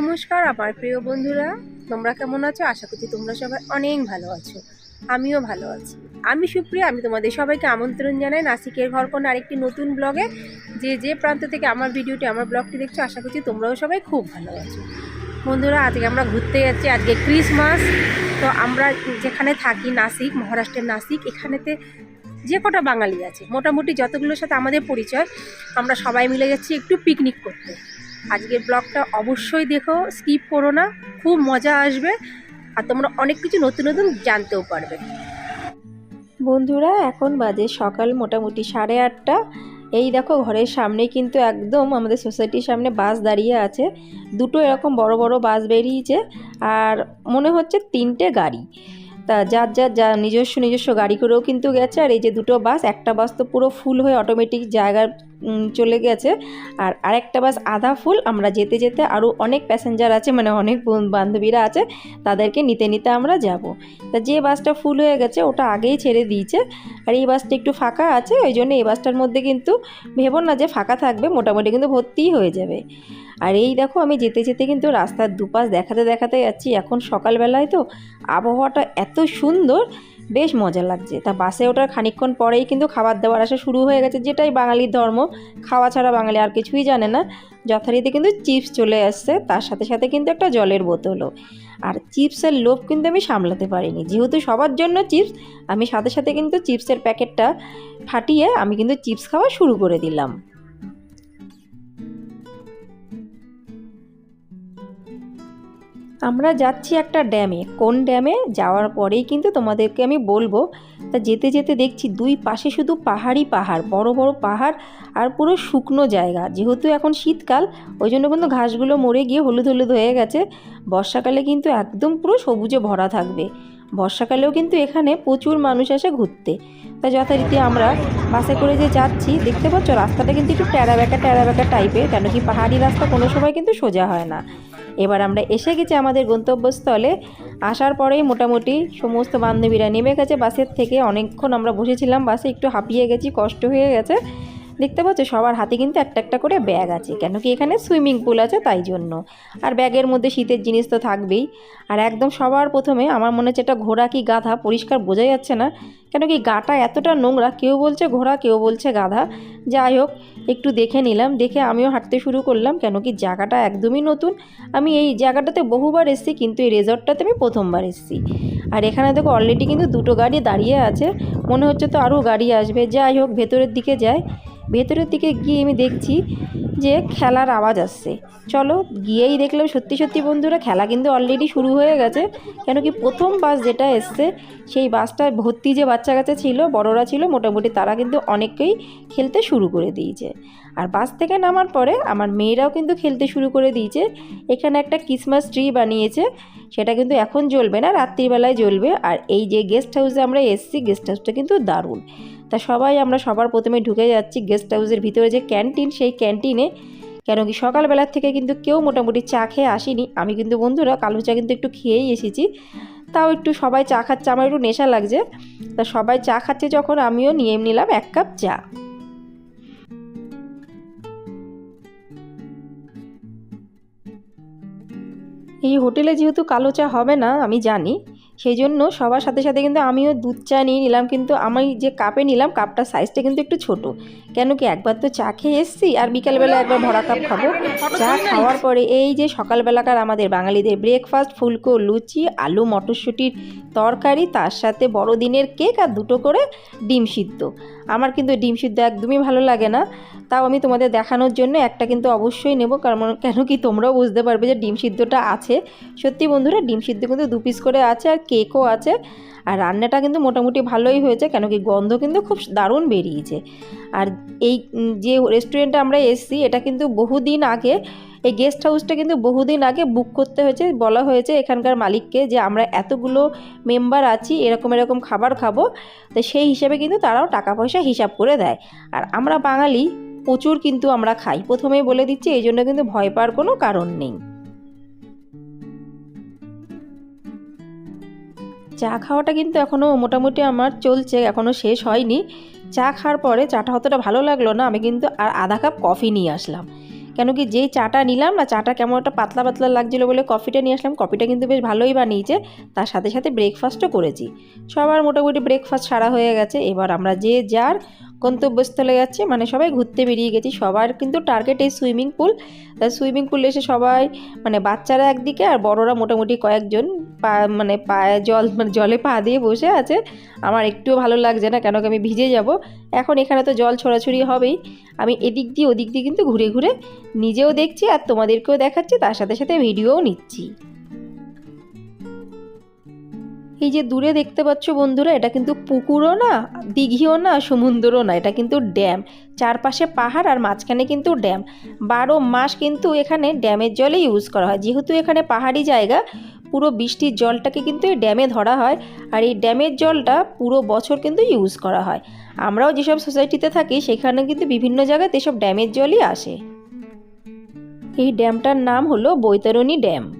নমস্কার, আমার প্রিয় বন্ধুরা। তোমরা কেমন আছো? আশা করছি তোমরা সবাই অনেক ভালো আছো। আমিও ভালো আছি। আমি সুপ্রিয়া, আমি তোমাদের সবাইকে আমন্ত্রণ জানাই নাসিকের ঘর কোন আরেকটি নতুন ব্লগে। যে যে প্রান্ত থেকে আমার ভিডিওটি, আমার ব্লগটি দেখছ, আশা করছি তোমরাও সবাই খুব ভালো আছো। বন্ধুরা, আজকে আমরা ঘুরতে যাচ্ছি আজকে ক্রিসমাস। তো আমরা যেখানে থাকি, নাসিক, মহারাষ্ট্রের নাসিক, এখানেতে যে কটা বাঙালি আছে, মোটামুটি যতগুলোর সাথে আমাদের পরিচয়, আমরা সবাই মিলে যাচ্ছি একটু পিকনিক করতে। আজকের ব্লগটা অবশ্যই দেখো স্কিপ করো না, খুব মজা আসবে আর তোমরা অনেক কিছু নতুন নতুন জানতেও পারবে। বন্ধুরা, এখন বাজে সকাল মোটামুটি সাড়ে আটটা। এই দেখো, ঘরের সামনে কিন্তু একদম আমাদের সোসাইটির সামনে বাস দাঁড়িয়ে আছে। দুটো এরকম বড় বড় বাস বেরিয়েছে আর মনে হচ্ছে তিনটে গাড়ি। তা যার যার যা নিজস্ব নিজস্ব গাড়ি করেও কিন্তু গেছে আর এই যে দুটো বাস, একটা বাস তো পুরো ফুল হয়ে অটোমেটিক জায়গার চলে গেছে। আর আরেকটা বাস আধা ফুল। আমরা যেতে যেতে আরও অনেক প্যাসেঞ্জার আছে মানে অনেক বন- বান্ধবীরা আছে, তাদেরকে নিতে নিতে আমরা যাব। তা যে বাসটা ফুল হয়ে গেছে, ওটা আগেই ছেড়ে দিয়েছে। আর এই বাসটা একটু ফাঁকা আছে, ওই জন্য এই বাসটার মধ্যে কিন্তু ভেবো না যে ফাঁকা থাকবে, মোটামুটি কিন্তু ভর্তিই হয়ে যাবে। আর এই দেখো, আমি যেতে যেতে কিন্তু রাস্তার দুপাশ দেখাতে দেখাতে যাচ্ছি। এখন সকালবেলায় তো আবহাওয়াটা এত সুন্দর বেশ মজা লাগছে। তা বাসে ওঠার খানিকক্ষণ পরেই কিন্তু খাবার দাবার আসা শুরু হয়ে গেছে, যেটাই বাঙালির ধর্ম। খাওয়া ছাড়া বাঙালি আর কিছুই জানে না। যথারীতি কিন্তু চিপস চলে আসছে, তার সাথে সাথে কিন্তু একটা জলের বোতলও। আর চিপসের লোভ কিন্তু আমি সামলাতে পারিনি। যেহেতু সবার জন্য চিপস, আমি সাথে সাথে কিন্তু চিপসের প্যাকেটটা ফাটিয়ে আমি কিন্তু চিপস খাওয়া শুরু করে দিলাম। আমরা যাচ্ছি একটা ড্যামে। কোন ড্যামে? যাওয়ার পরেই কিন্তু তোমাদেরকে আমি বলব, তা যেতে যেতে দেখছি দুই পাশে শুধু পাহাড়ই পাহাড়, বড় বড় পাহাড় আর পুরো শুকনো জায়গা। যেহেতু এখন শীতকাল, ওই জন্য কিন্তু ঘাসগুলো মরে গিয়ে হলুদ হলুদ হয়ে গেছে। বর্ষাকালে কিন্তু একদম পুরো সবুজে ভরা থাকবে। বর্ষাকালেও কিন্তু এখানে প্রচুর মানুষ আসে ঘুরতে। তা যথারীতি আমরা বাসে করে যে যাচ্ছি, দেখতে পাচ্ছ রাস্তাটা কিন্তু একটু ট্যাড়া ব্যাকা ট্যাড়া ব্যাকা টাইপের কেন কি পাহাড়ি রাস্তা কোনো সময় কিন্তু সোজা হয় না। এবার আমরা এসে গেছি আমাদের গন্তব্যস্থলে। আসার পরেই মোটামুটি সমস্ত বান্ধবীরা নেমে গেছে বাসের থেকে। অনেকক্ষণ আমরা বসেছিলাম বাসে, একটু হাঁপিয়ে গেছি, কষ্ট হয়ে গেছে। দেখতে পাচ্ছ, সবার হাতে কিন্তু একটা একটা করে ব্যাগ আছে কেন কি এখানে সুইমিং পুল আছে তাই জন্য। আর ব্যাগের মধ্যে শীতের জিনিস তো থাকবেই। আর একদম সবার প্রথমে আমার মনে হচ্ছে এটা ঘোড়া কি গাধা, পরিষ্কার বোঝা যাচ্ছে না। কেন কি গাটা এতটা নোংরা, কেউ বলছে ঘোড়া, কেউ বলছে গাধা। যাই হোক, একটু দেখে নিলাম, দেখে আমিও হাঁটতে শুরু করলাম, কেন কি জায়গাটা একদমই নতুন। আমি এই জায়গাটাতে বহুবার এসেছি, কিন্তু এই রেজর্টটাতে আমি প্রথমবার এসেছি। আর এখানে দেখো অলরেডি কিন্তু দুটো গাড়ি দাঁড়িয়ে আছে, মনে হচ্ছে তো আরও গাড়ি আসবে। যাই হোক, ভেতরের দিকে যায় ভেতরের দিকে গিয়ে আমি দেখছি যে খেলার আওয়াজ আসছে। চলো, গিয়েই দেখলাম সত্যি সত্যি বন্ধুরা, খেলা কিন্তু অলরেডি শুরু হয়ে গেছে। কেন কি প্রথম বাস যেটা এসছে, সেই বাসটায় ভর্তি যে বাচ্চা কাচ্চা ছিল, বড়রা ছিল, মোটামুটি তারা কিন্তু অনেকেই খেলতে শুরু করে দিয়েছে। আর বাস থেকে নামার পরে আমার মেয়েরাও কিন্তু খেলতে শুরু করে দিয়েছে। এখানে একটা ক্রিসমাস ট্রি বানিয়েছে, সেটা কিন্তু এখন জ্বলবে না, রাত্রিবেলায় জ্বলবে। আর এই যে গেস্ট হাউসে আমরা এসছি গেস্ট হাউসটা কিন্তু দারুণ। তা সবাই আমরা সবার প্রথমে ঢুকে যাচ্ছি গেস্ট হাউসের ভিতরে যে ক্যান্টিন সেই ক্যান্টিনে কেন কি সকালবেলার থেকে কিন্তু কেউ মোটামুটি চা খেয়ে আসেনি। আমি কিন্তু বন্ধুরা কালো চা কিন্তু একটু খেয়েই এসেছি। তাও একটু সবাই চা খাচ্ছে, আমার একটু নেশা লাগছে। তা সবাই চা খাচ্ছে যখন, আমিও নিয়ে নিলাম এক কাপ চা। এই হোটেলে যেহেতু কালো চা হবে না, আমি জানি। সেই জন্য সবার সাথে সাথে কিন্তু আমিও দুধ চা নিয়ে নিলাম, কিন্তু আমি যে কাপে নিলাম, কাপটার সাইজটা কিন্তু একটু ছোট। কেন কি একবার তো চা খেয়ে এসছি, আর বিকালবেলা একবার ভরা কাপ খাব। চা খাওয়ার পরে এই যে সকালবেলাকার আমাদের বাঙালিদের ব্রেকফাস্ট ফুলকো, লুচি, আলু, মটরশুঁটির তরকারি, তার সাথে বড়দিনের কেক আর দুটো করে ডিম সিদ্ধ। আমার কিন্তু ডিম সিদ্ধ একদমই ভালো লাগে না। তাও আমি তোমাদের দেখানোর জন্য একটা কিন্তু অবশ্যই নেব, কারণ কেন কি তোমরাও বুঝতে পারবে যে ডিম সিদ্ধটা আছে। সত্যি বন্ধুরা, ডিম সিদ্ধ কিন্তু দু পিস করে আছে আর কেকও আছে। আর রান্নাটা কিন্তু মোটামুটি ভালোই হয়েছে, কেন কি গন্ধ কিন্তু খুব দারুণ বেরিয়েছে। আর এই যে রেস্টুরেন্টে আমরা এসেছি, এটা কিন্তু বহুদিন আগে এই গেস্ট হাউসটা কিন্তু বহুদিন আগে বুক করতে হয়েছে। বলা হয়েছে এখানকার মালিককে যে আমরা এতগুলো মেম্বার আছি, এরকম এরকম খাবার খাব। তো সেই হিসেবে কিন্তু তারাও টাকা পয়সা হিসাব করে দেয়। আর আমরা বাঙালি, প্রচুর কিন্তু আমরা খাই। প্রথমেই বলে দিচ্ছি, এই জন্য কিন্তু ভয় পাওয়ার কোনো কারণ নেই। চা খাওয়াটা কিন্তু এখনও মোটামুটি আমার চলছে এখনও শেষ হয়নি। চা খাওয়ার পরে চাটা অতটা ভালো লাগল না, আমি কিন্তু আর আধা কাপ কফি নিয়ে আসলাম। কেন কি যেই চাটা নিলাম না, চাটা কেমন একটা পাতলা পাতলা লাগছিল বলে কফিটা নিয়ে আসলাম। কফিটা কিন্তু বেশ ভালোই বানিয়েছে, তার সাথে সাথে ব্রেকফাস্টও করেছি। সবার মোটামুটি ব্রেকফাস্ট সারা হয়ে গেছে। এবার আমরা যে যার গন্তব্যস্থলে যাচ্ছি মানে সবাই ঘুরতে বেরিয়ে গেছি। সবার কিন্তু টার্গেট এই সুইমিং পুল তা সুইমিং পুলে এসে সবাই মানে বাচ্চারা একদিকে আর বড়রা মোটামুটি কয়েকজন পা মানে পায়ে জল মানে জলে পা দিয়ে বসে আছে। আমার একটুও ভালো লাগছে না, কেন কি আমি ভিজে যাব। এখন এখানে তো জল ছড়াছড়ি হবেই। আমি এদিক দিয়ে ওদিক দিয়ে কিন্তু ঘুরে ঘুরে নিজেও দেখছি আর তোমাদেরকেও দেখাচ্ছি, তার সাথে সাথে ভিডিওও নিচ্ছি। এই যে দূরে দেখতে পাচ্ছ বন্ধুরা, এটা কিন্তু পুকুরও না, দিঘিও না, সমুদ্রও না, এটা কিন্তু ড্যাম। চারপাশে পাহাড় আর মাঝখানে কিন্তু ড্যাম। বারো মাস কিন্তু এখানে ড্যামের জলে ইউজ করা হয়। যেহেতু এখানে পাহাড়ি জায়গা, পুরো বৃষ্টির জলটাকে কিন্তু এই ড্যামে ধরা হয় আর এই ড্যামের জলটা পুরো বছর কিন্তু ইউজ করা হয়। আমরাও যেসব সোসাইটিতে থাকি, সেখানে কিন্তু বিভিন্ন জায়গাতে এসব ড্যামের জলই আসে। এই ড্যামটার নাম হলো বৈতরণী ড্যাম।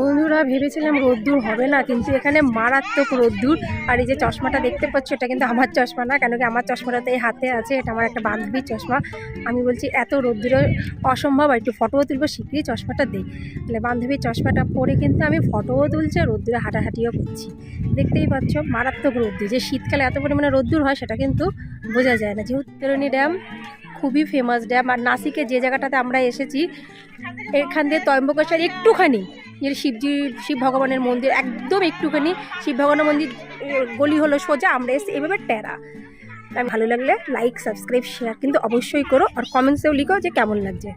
বন্ধুরা ভেবেছিলাম রোদ্দুর হবে না, কিন্তু এখানে মারাত্মক রোদ্দুর। আর এই যে চশমাটা দেখতে পাচ্ছ, এটা কিন্তু আমার চশমা না, কেন কি আমার চশমাটা তো এই হাতে আছে, এটা আমার একটা বান্ধবীর চশমা। আমি বলছি, এত রোদ্দুরে অসম্ভব, আর একটু ফটোও তুলবো শীঘ্রই চশমাটা দিই। তাহলে বান্ধবীর চশমাটা পরে কিন্তু আমি ফটোও তুলছি আর রোদ্দুরে হাঁটাহাঁটিও করছি। দেখতেই পাচ্ছ, মারাত্মক রোদ্দুর। যে শীতকালে এত পরিমাণে রোদ্দুর হয়, সেটা কিন্তু বোঝা যায় না। যেহেতু ড্যাম খুবই ফেমাস ড্যাম আর নাসিকে যে জায়গাটাতে আমরা এসেছি, এখান দিয়ে তয়ম্বকেশ্বর একটুখানি, যে শিবজি, শিব ভগবানের মন্দির একদম একটুখানি, শিব ভগবানের মন্দির, গলি হলো সোজা, আমরা এসে এভাবে টেরা। ভালো লাগলে লাইক সাবস্ক্রাইব শেয়ার কিন্তু অবশ্যই করো, আর কমেন্টসেও লিখো যে কেমন লাগছে।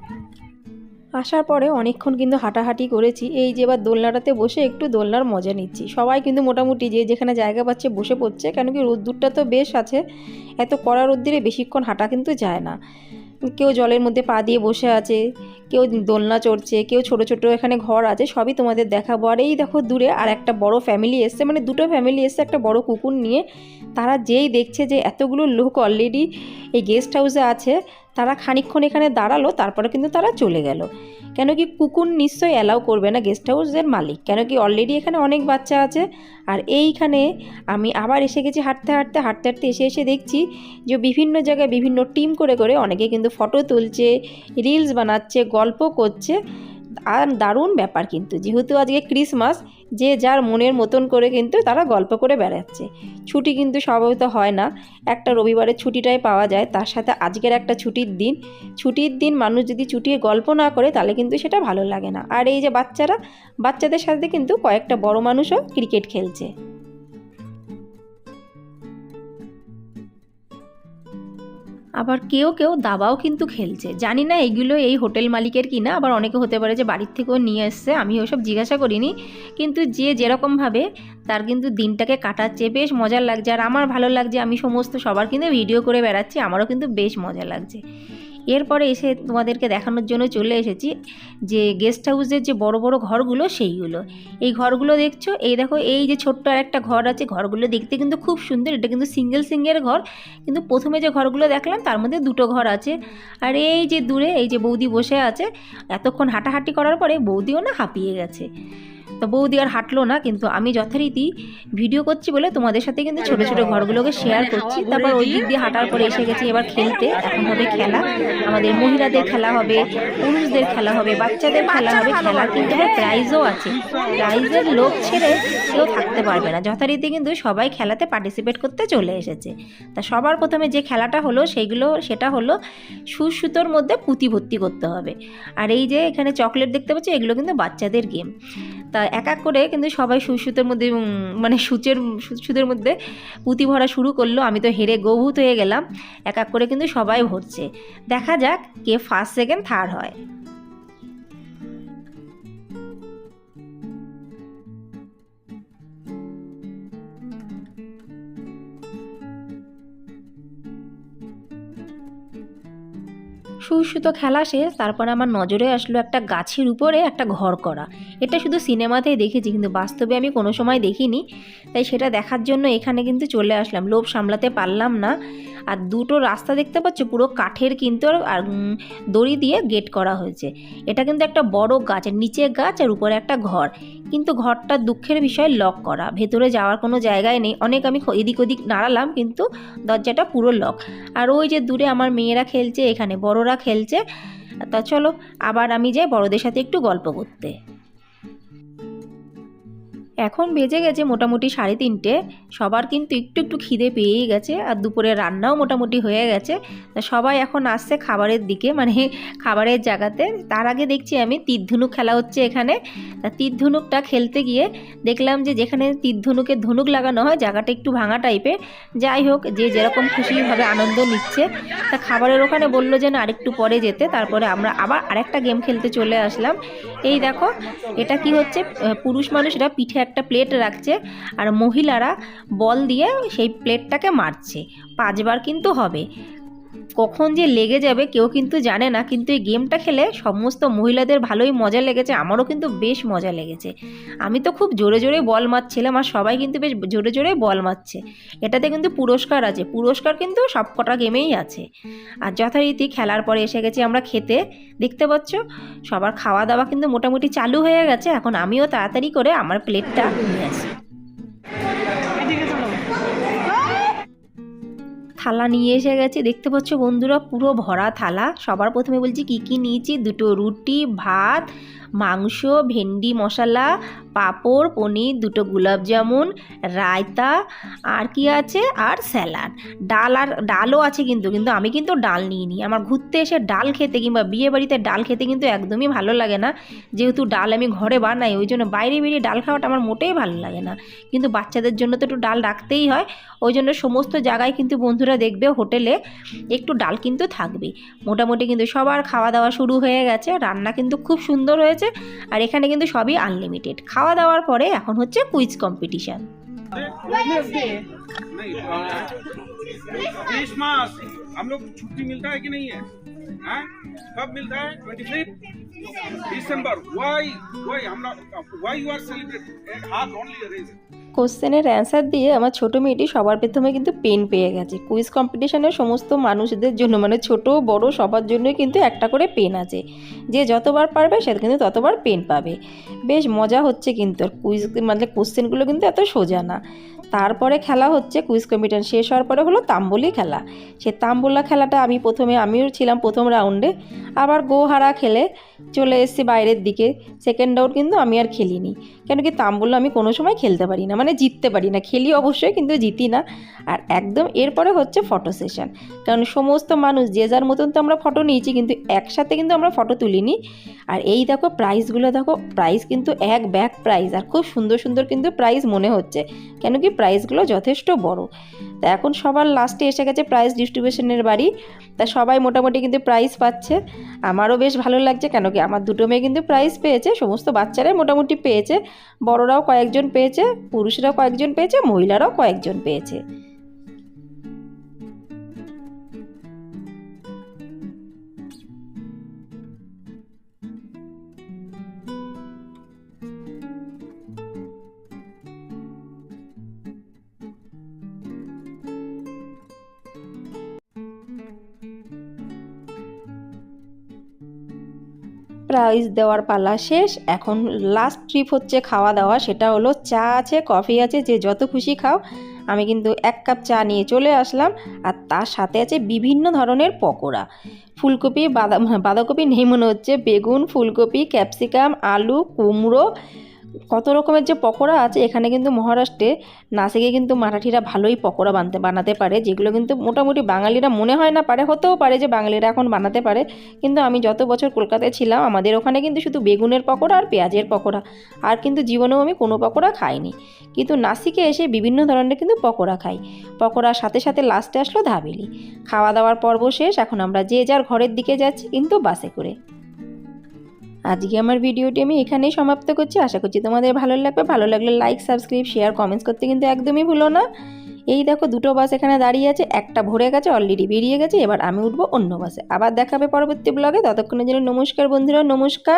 আসার পরে অনেকক্ষণ কিন্তু হাঁটাহাঁটি করেছি। এই যে এবার দোলনাটাতে বসে একটু দোলনার মজা নিচ্ছি। সবাই কিন্তু মোটামুটি যে যেখানে জায়গা পাচ্ছে বসে পড়ছে, কেন কি রোদ্দুরটা তো বেশ আছে। এত কড়া রোদ্দুরে বেশিক্ষণ হাঁটা কিন্তু যায় না। কেউ জলের মধ্যে পা দিয়ে বসে আছে, কেউ দোলনা চড়ছে, কেউ ছোট ছোট এখানে ঘর আছে, সবই তোমাদের দেখাবো। আর এই দেখো দূরে আর একটা বড় ফ্যামিলি এসছে মানে দুটো ফ্যামিলি এসছে, একটা বড় কুকুর নিয়ে। তারা যেই দেখছে যে এতগুলো লোক অলরেডি এই গেস্ট হাউসে আছে তারা খানিক্ষণ এখানে দাঁড়াল, তারপরে কিন্তু তারা চলে গেল। কেন কি কুকুর নিশ্চয়ই অ্যালাউ করবে না গেস্ট হাউসের মালিক। কেন কি অলরেডি এখানে অনেক বাচ্চা আছে। আর এইখানে আমি আবার এসে গেছি হাঁটতে হাঁটতে হাঁটতে হাঁটতে এসে এসে দেখছি যে বিভিন্ন জায়গায় বিভিন্ন টিম করে করে অনেকে কিন্তু ফটো তুলছে রিলস বানাচ্ছে, গল্প করছে। আর দারুণ ব্যাপার কিন্তু। যেহেতু আজকে ক্রিসমাস, যে যার মনের মতন করে কিন্তু তারা গল্প করে বেড়াচ্ছে। ছুটি কিন্তু স্বাভাবিক হয় না। একটা রবিবারের ছুটিটাই পাওয়া যায়। তার সাথে আজকের একটা ছুটির দিন। ছুটির দিন মানুষ যদি ছুটিয়ে গল্প না করে, তাহলে কিন্তু সেটা ভালো লাগে না। আর এই যে বাচ্চারা, বাচ্চাদের সাথে কিন্তু কয়েকটা বড় মানুষও ক্রিকেট খেলছে। আবার কেউ কেউ দাবাও কিন্তু খেলছে। জানি না এগুলো এই হোটেল মালিকের কি না, আবার অনেকে হতে পারে যে বাড়ির থেকেও নিয়ে এসছে, আমি ওসব জিজ্ঞাসা করিনি। কিন্তু যে যেরকমভাবে তার কিন্তু দিনটাকে কাটাচ্ছে, বেশ মজার লাগছে। আর আমার ভালো লাগছে, আমি সমস্ত সবার কিন্তু ভিডিও করে বেড়াচ্ছি, আমারও কিন্তু বেশ মজা লাগছে। এরপরে এসে তোমাদেরকে দেখানোর জন্য চলে এসেছি যে গেস্ট হাউসের যে বড় বড় ঘরগুলো সেইগুলো। এই ঘরগুলো দেখছ? এই দেখো, এই যে ছোট্ট একটা ঘর আছে, ঘরগুলো দেখতে কিন্তু খুব সুন্দর। এটা কিন্তু সিঙ্গেল সিঙ্গেল ঘর। কিন্তু প্রথমে যে ঘরগুলো দেখলাম, তার মধ্যে দুটো ঘর আছে। আর এই যে দূরে, এই যে বৌদি বসে আছে, এতক্ষণ হাঁটাহাঁটি করার পরে বৌদিও না হাঁপিয়ে গেছে। তো বৌদি আর হাঁটলো না কিন্তু আমি যথারীতি ভিডিও করছি বলে তোমাদের সাথে কিন্তু ছোট ছোট ঘরগুলোকে শেয়ার করছি। তারপর ওই দিক দিয়ে হাঁটার পরে এসে গেছি এবার খেলতে। এখন হবে খেলা। আমাদের মহিলাদের খেলা হবে পুরুষদের খেলা হবে বাচ্চাদের খেলা হবে খেলার কিন্তু আবার প্রাইজও আছে। প্রাইজের লোক ছেড়ে কেউ থাকতে পারবে না। যথারীতি কিন্তু সবাই খেলাতে পার্টিসিপেট করতে চলে এসেছে। তা সবার প্রথমে যে খেলাটা হলো সেইগুলো সেটা হলো সুসুতোর মধ্যে পুঁতি ভর্তি করতে হবে। আর এই যে এখানে চকলেট দেখতে পাচ্ছি এগুলো কিন্তু বাচ্চাদের গেম তা এক এক করে কিন্তু সবাই সুসুতের মধ্যে মানে সুচের সুদের মধ্যে পুঁতি ভরা শুরু করল। আমি তো হেরে গভূত হয়ে গেলাম। এক এক করে কিন্তু সবাই ভরছে। দেখা যাক কে ফার্স্ট সেকেন্ড থার্ড হয়। সুসুতো খেলা শেষ, তারপরে আমার নজরে আসলো একটা গাছের উপরে একটা ঘর করা। এটা শুধু সিনেমাতেই দেখেছি, কিন্তু বাস্তবে আমি কোনো সময় দেখিনি। তাই সেটা দেখার জন্য এখানে কিন্তু চলে আসলাম। লোভ সামলাতে পারলাম না। আর দুটো রাস্তা দেখতে পাচ্ছ, পুরো কাঠের কিন্তু আর- দড়ি দিয়ে গেট করা হয়েছে। এটা কিন্তু একটা বড় গাছ, নিচে গাছ আর উপরে একটা ঘর। কিন্তু ঘরটা দুঃখের বিষয় লক করা। ভেতরে যাওয়ার কোনো জায়গায় নেই। অনেক আমি এদিক ওদিক নাড়ালাম, কিন্তু দরজাটা পুরো লক আর ওই যে দূরে আমার মেয়েরা খেলছে এখানে, বড়রা খেলছে। তা চলো, আবার আমি যাই বড়দের সাথে একটু গল্প করতে। এখন বেজে গেছে মোটামুটি সাড়ে তিনটে। সবার কিন্তু একটু একটু খিদে পেয়েই গেছে আর দুপুরে রান্নাও মোটামুটি হয়ে গেছে। সবাই এখন আসছে খাবারের দিকে মানে খাবারের জায়গাতে। তার আগে দেখছি আমি তীরধনুক খেলা হচ্ছে এখানে। তা তীরধনুকটা খেলতে গিয়ে দেখলাম যে যেখানে তীরধনুকের ধনুক লাগানো হয়, জায়গাটা একটু ভাঙা টাইপের। যাই হোক, যে যেরকম খুশিভাবে আনন্দ নিচ্ছে। তা খাবারের ওখানে বলল যে না, আরেকটু পরে যেতে। তারপরে আমরা আবার আরেকটা গেম খেলতে চলে আসলাম। এই দেখো, এটা কি হচ্ছে? পুরুষ মানুষরা পিঠে একটা প্লেট রাখছে আর মহিলারা বল দিয়ে সেই প্লেটটাকে মারছে। পাঁচবার কিন্তু হবে। কখন যে লেগে যাবে কেউ কিন্তু জানে না, কিন্তু এই গেমটা খেলে সমস্ত মহিলাদের ভালোই মজা লেগেছে, আমারও কিন্তু বেশ মজা লেগেছে। আমি তো খুব জোরে জোরে বল মারছিলাম আর সবাই কিন্তু বেশ জোরে জোরে বল মারছে। এটাতে কিন্তু পুরস্কার আছে, পুরস্কার কিন্তু সব কটা গেমেই আছে। আর যথারীতি খেলার পরে এসে গেছি আমরা খেতে, দেখতে পাচ্ছ? সবার খাওয়া দাওয়া কিন্তু মোটামুটি চালু হয়ে গেছে, এখন আমিও তাড়াতাড়ি করে আমার প্লেটটা নিয়ে আসি। থালা নিয়ে এসে গেছে। দেখতে পাচ্ছ বন্ধুরা, পুরো ভরা থালা। সবার প্রথমে বলছি কি কি নিয়েছি? দুটো রুটি, ভাত, মাংস, ভেন্ডি, মশলা, পাঁপড়, পনির, দুটো গোলাপ জামুন, রায়তা, আর কি আছে? আর স্যালাড। ডাল আর, ডালও আছে কিন্তু কিন্তু আমি কিন্তু ডাল নিইনি। আমার ঘুরতে এসে ডাল খেতে কিংবা বিয়ে বাড়িতে ডাল খেতে কিন্তু একদমই ভালো লাগে না। যেহেতু ডাল আমি ঘরে বানাই, ওই জন্য বাইরে বেরিয়ে ডাল খাওয়াটা আমার মোটেই ভালো লাগে না। কিন্তু বাচ্চাদের জন্য তো একটু ডাল রাখতেই হয়। ওই জন্য সমস্ত জায়গায় কিন্তু বন্ধুরা দেখবে হোটেলে একটু ডাল কিন্তু থাকবেই মোটামুটি কিন্তু সবার খাওয়া দাওয়া শুরু হয়ে গেছে রান্না কিন্তু খুব সুন্দর হয়েছে আর এখানে কিন্তু সবই আনলিমিটেড খাওয়া দাওয়ার পরে এখন হচ্ছে কুইজ কম্পিটিশান नहीं क्रिसमस हम लोग छुट्टी मिलता है कि नहीं है हाँ? कब मिलता है twenty fifth December Y why हम लोग वाई यू आर सेलिब्रेटिंग हाथ ओनली रेज কোশ্চেনের অ্যান্সার দিয়ে আমার ছোটো মেয়েটি সবার প্রথমে কিন্তু পেন পেয়ে গেছে কুইজ কম্পিটিশনের সমস্ত মানুষদের জন্য মানে ছোট বড় সবার জন্যই কিন্তু একটা করে পেন আছে যে যতবার পারবে সে কিন্তু ততবার পেন পাবে বেশ মজা হচ্ছে কিন্তু আর কুইজ মানে কোশ্চেনগুলো কিন্তু এত সোজা না তারপরে খেলা হচ্ছে কুইজ কম্পিটিশন শেষ হওয়ার পরে হলো তাম্বলি খেলা। সে তাম্বলা খেলাটা আমি প্রথমে, আমিও ছিলাম প্রথম রাউন্ডে আবার গোহারা খেলে চলে এসেছি বাইরের দিকে। সেকেন্ড রাউন্ড কিন্তু আমি আর খেলিনি। কেন কি তাম্বুল্লা আমি কোনো সময় খেলতে পারি না মানে জিততে পারি না। খেলি অবশ্যই কিন্তু জিতি না। আর একদম এরপরে হচ্ছে ফটো সেশন কারণ সমস্ত মানুষ যে যার মতন তো আমরা ফটো নিয়েছি, কিন্তু একসাথে কিন্তু আমরা ফটো তুলিনি। আর এই দেখো প্রাইসগুলো দেখো প্রাইস কিন্তু এক ব্যাগ প্রাইস আর খুব সুন্দর সুন্দর কিন্তু প্রাইস মনে হচ্ছে। কেন কি প্রাইসগুলো যথেষ্ট বড়। তা এখন সবার লাস্টে এসে গেছে প্রাইস ডিস্ট্রিবিউশনের বাড়ি। তা সবাই মোটামুটি কিন্তু প্রাইস পাচ্ছে। আমারও বেশ ভালো লাগছে কেন কি আমার দুটো মেয়ে কিন্তু প্রাইজ পেয়েছে, সমস্ত বাচ্চারাই মোটামুটি পেয়েছে। বড়রাও কয়েকজন পেয়েছে, পুরুষরাও কয়েকজন পেয়েছে, মহিলারাও কয়েকজন পেয়েছে। প্রাইজ দেওয়ার পালা শেষ। এখন লাস্ট ট্রিপ হচ্ছে খাওয়া দাওয়া, সেটা হলো চা আছে কফি আছে, যে যত খুশি খাও। আমি কিন্তু এক কাপ চা নিয়ে চলে আসলাম, আর তার সাথে আছে বিভিন্ন ধরনের পকোড়া। ফুলকপি বাঁধা বাঁধাকপি নেই মনে হচ্ছে, বেগুন, ফুলকপি ক্যাপসিকাম আলু, কুমড়ো কত রকমের যে পকোড়া আছে, এখানে কিন্তু মহারাষ্ট্রে নাসিকে কিন্তু মারাঠিরা ভালোই পকোড়া বানতে, বানাতে পারে, যেগুলো কিন্তু মোটামুটি বাঙালিরা মনে হয় না পারে, হতেও পারে যে বাঙালিরা এখন বানাতে পারে। কিন্তু আমি যত বছর কলকাতায় ছিলাম, আমাদের ওখানে কিন্তু শুধু বেগুনের পকোড়া আর পেঁয়াজের পকোড়া। আর কিন্তু জীবনেও আমি কোনো পকোড়া খাইনি। কিন্তু নাসিকে এসে বিভিন্ন ধরনের কিন্তু পকোড়া খাই। পকোড়ার সাথে সাথে লাস্টে আসলো ধাবেলি। খাওয়া দাওয়ার পর্ব শেষ, এখন আমরা যে যার ঘরের দিকে যাচ্ছি কিন্তু বাসে করে। আজকে আমার ভিডিওটি আমি এখানেই সমাপ্ত করছি। আশা করছি তোমাদের ভালো লাগবে। ভালো লাগলে লাইক সাবস্ক্রাইব শেয়ার কমেন্টস করতে কিন্তু একদমই ভুলো না। এই দেখো দুটো বাস এখানে দাঁড়িয়ে আছে। একটা ভরে গেছে অলরেডি বেরিয়ে গেছে। এবার আমি উঠবো অন্য বাসে আবার দেখাবে পরবর্তী ব্লগে ততক্ষণের জন্য নমস্কার বন্ধুরা, নমস্কার।